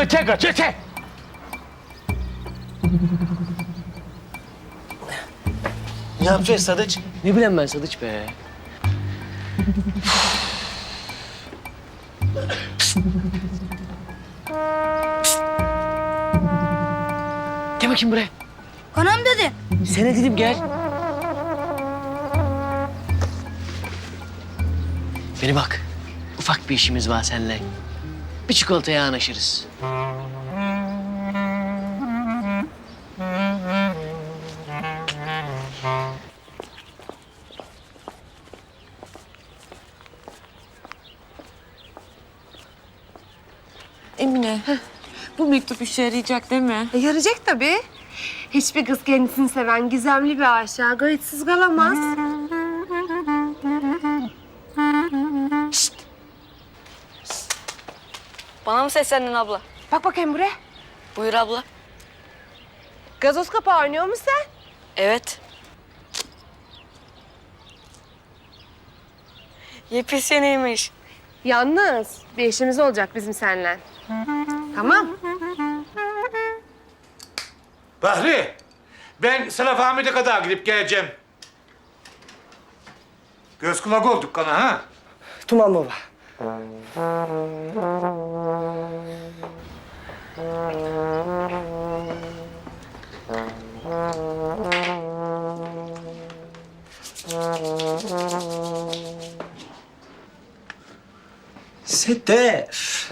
Öte kaç öte. Ne yapacağız Sadıç? Ne bileyim ben Sadıç be. Gel bakayım buraya. Anam dedi. Sana dedim gel. Beni bak. Ufak bir işimiz var seninle. Bir çikolataya anlaşırız. Emine, bu mektup işe yarayacak değil mi? E, yarayacak tabii. Hiçbir kız kendisini seven gizemli bir aşağı gayetsiz kalamaz. Bana mı seslendin abla? Bak bakayım buraya. Buyur abla. Gazoz kapağı oynuyor musun sen? Evet. Yepis yeniymiş. Yalnız bir işimiz olacak bizim seninle. Tamam. Bahri, ben Salaf Ahmet'e kadar gidip geleceğim. Göz kulak olduk kana ha. Tamam baba. Sedef.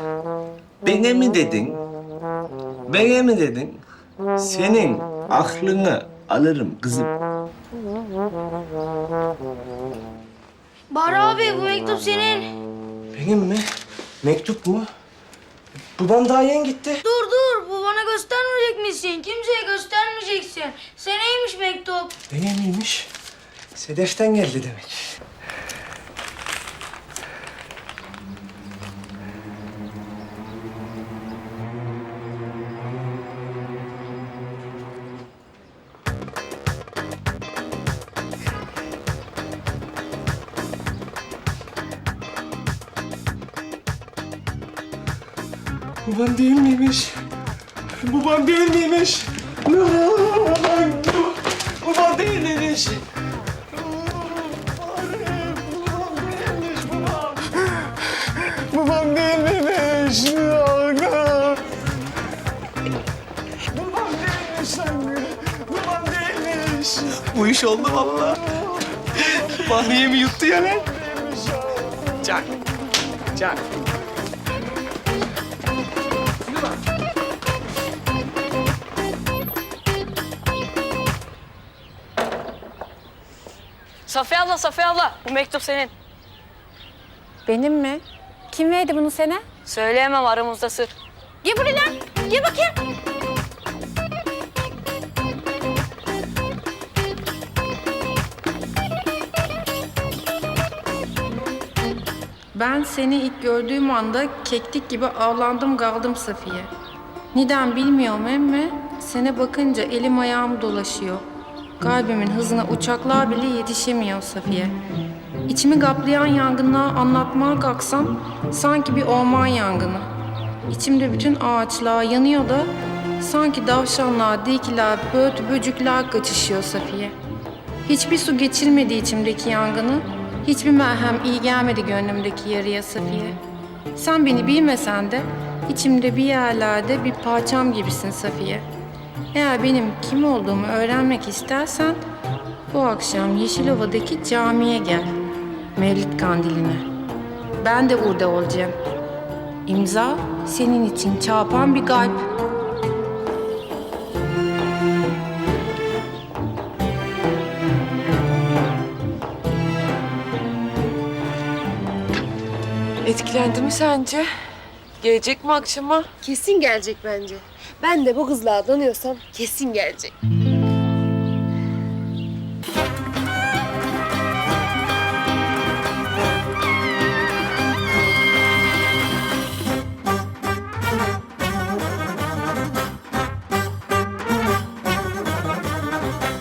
Bana mi dedin? Bana mi dedin? Senin aklını alırım kızım. Bahar abi bu mektup senin. Benim mi? Mektup mu? Babam daha yeni gitti. Dur dur bu bana göstermeyecek misin? Kimseye göstermeyeceksin. Seneymiş mektup. Bana miymiş? Sedef'ten geldi demek. Babam değil miymiş? Babam değil miymiş? Babam, babam değil miymiş? İş oldu valla. Bahriye mi yuttu ya lan? Çak. Çak. Safiye abla Safiye abla bu mektup senin. Benim mi? Kim verdi bunu sana? Söyleyemem aramızda sır. Gel buraya lan. Gel bakayım. Ben seni ilk gördüğüm anda keklik gibi avlandım kaldım Safiye. Neden bilmiyorum emme sene bakınca elim ayağım dolaşıyor. Kalbimin hızına uçaklar bile yetişemiyor Safiye. İçimi kaplayan yangınlığa anlatmaya kalksam sanki bir orman yangını. İçimde bütün ağaçlar yanıyor da sanki davşanlar, tilkiler, böğüt, böcükler kaçışıyor Safiye. Hiçbir su geçirmedi içimdeki yangını. Hiçbir merhem iyi gelmedi gönlümdeki yarıya Safiye. Sen beni bilmesen de içimde bir yerlerde bir parçam gibisin Safiye. Eğer benim kim olduğumu öğrenmek istersen bu akşam Yeşilova'daki camiye gel. Mevlid kandiline. Ben de burada olacağım. İmza senin için çarpan bir kalp. Etkilendi mi sence? Gelecek mi akşama? Kesin gelecek bence. Ben de bu kızla donuyorsam kesin gelecek.